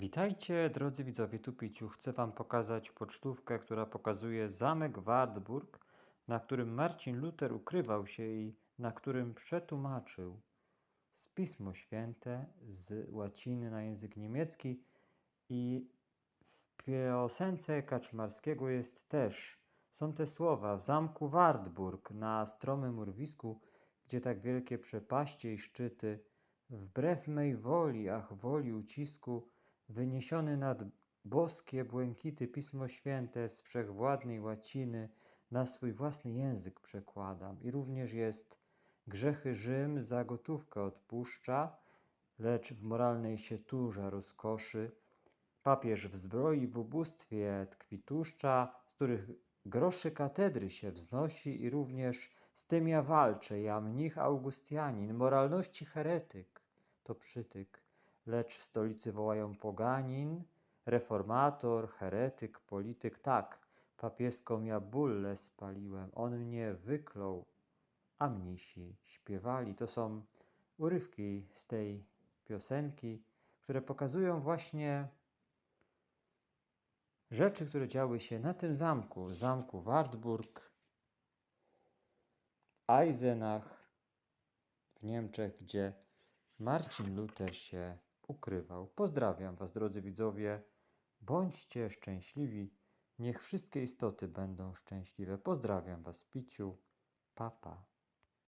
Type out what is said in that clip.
Witajcie, drodzy widzowie Tupiciu. Chcę Wam pokazać pocztówkę, która pokazuje zamek Wartburg, na którym Marcin Luther ukrywał się i na którym przetłumaczył z Pismo Święte z łaciny na język niemiecki i w piosence Kaczmarskiego jest też, są te słowa, w zamku Wartburg na stromym urwisku, gdzie tak wielkie przepaście i szczyty, wbrew mej woli, ach woli ucisku, wyniesiony nad boskie błękity Pismo Święte z wszechwładnej łaciny na swój własny język przekładam. I również jest grzechy Rzym za gotówkę odpuszcza, lecz w moralnej się turza rozkoszy. Papież w zbroi w ubóstwie tkwi tłuszcza, z których groszy katedry się wznosi i również z tym ja walczę, ja mnich Augustianin, moralności heretyk, to przytyk, lecz w stolicy wołają poganin, reformator, heretyk, polityk, tak, papieską ja bullę spaliłem, on mnie wyklął, a mnisi śpiewali. To są urywki z tej piosenki, które pokazują właśnie rzeczy, które działy się na tym zamku, zamku Wartburg, Eisenach w Niemczech, gdzie Marcin Luther się ukrywał. Pozdrawiam Was, drodzy widzowie. Bądźcie szczęśliwi. Niech wszystkie istoty będą szczęśliwe. Pozdrawiam Was, Piciu. Papa.